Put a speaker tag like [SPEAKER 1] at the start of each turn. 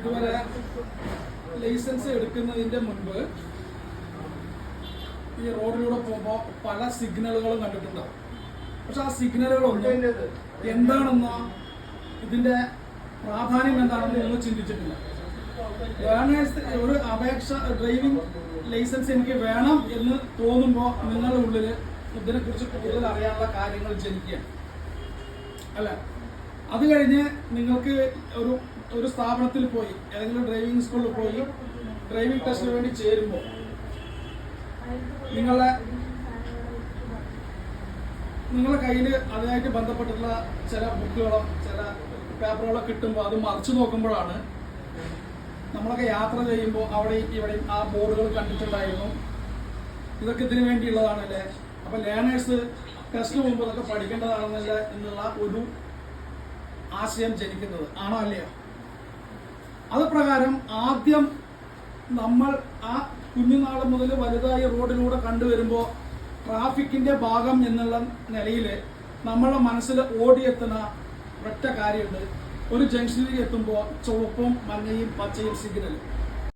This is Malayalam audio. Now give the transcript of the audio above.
[SPEAKER 1] ഇതുവരെ ലൈസൻസ് എടുക്കുന്നതിന്റെ മുൻപ് ഈ റോഡിലൂടെ പോകുമ്പോൾ പല സിഗ്നലുകളും കണ്ടിട്ടുണ്ടാവും. പക്ഷെ ആ സിഗ്നലുകളൊന്നും എന്താണെന്നോ ഇതിന്റെ പ്രാധാന്യം എന്താണെന്ന് നിങ്ങൾ ചിന്തിച്ചിട്ടില്ല. ലേണേഴ്സ് ഒരു അപേക്ഷ ഡ്രൈവിംഗ് ലൈസൻസ് എനിക്ക് വേണം എന്ന് തോന്നുമ്പോൾ നിങ്ങളുടെ ഉള്ളിൽ ഇതിനെക്കുറിച്ച് കൂടുതൽ അറിയാനുള്ള കാര്യങ്ങൾ ജനിക്കുകയാണ് അല്ല? അത് കഴിഞ്ഞ് നിങ്ങൾക്ക് ഒരു ഒരു സ്ഥാപനത്തിൽ പോയി ഏതെങ്കിലും ഡ്രൈവിംഗ് സ്കൂളിൽ പോയി ഡ്രൈവിംഗ് ടെസ്റ്റിന് വേണ്ടി ചേരുമ്പോൾ നിങ്ങളെ നിങ്ങളുടെ കയ്യിൽ അതുമായിട്ട് ബന്ധപ്പെട്ടിട്ടുള്ള ചില ബുക്കുകളോ ചില പേപ്പറുകളോ കിട്ടുമ്പോൾ അത് മറിച്ചു നോക്കുമ്പോഴാണ് നമ്മളൊക്കെ യാത്ര ചെയ്യുമ്പോൾ അവിടെയും ഇവിടെയും ആ ബോർഡുകൾ കണ്ടിട്ടുണ്ടായിരുന്നു. ഇതൊക്കെ ഇതിനു വേണ്ടിയുള്ളതാണല്ലേ? അപ്പം ലേണേഴ്സ് ടെസ്റ്റ് മുമ്പ് ഇതൊക്കെ പഠിക്കേണ്ടതാണെന്നല്ല എന്നുള്ള ഒരു ആശയം ജനിക്കുന്നത്. ആണോ അല്ലയോ? അത് പ്രകാരം ആദ്യം നമ്മൾ ആ കുഞ്ഞുനാൾ മുതൽ വലുതായി റോഡിലൂടെ കണ്ടുവരുമ്പോൾ ട്രാഫിക്കിന്റെ ഭാഗം എന്നുള്ള നിലയിൽ നമ്മളെ മനസ്സിൽ ഓടിയെത്തുന്ന ഒറ്റ കാര്യമുണ്ട്. ഒരു ജംഗ്ഷനിലേക്ക് എത്തുമ്പോൾ ചുവപ്പും മഞ്ഞയും പച്ചയും സിഗ്നൽ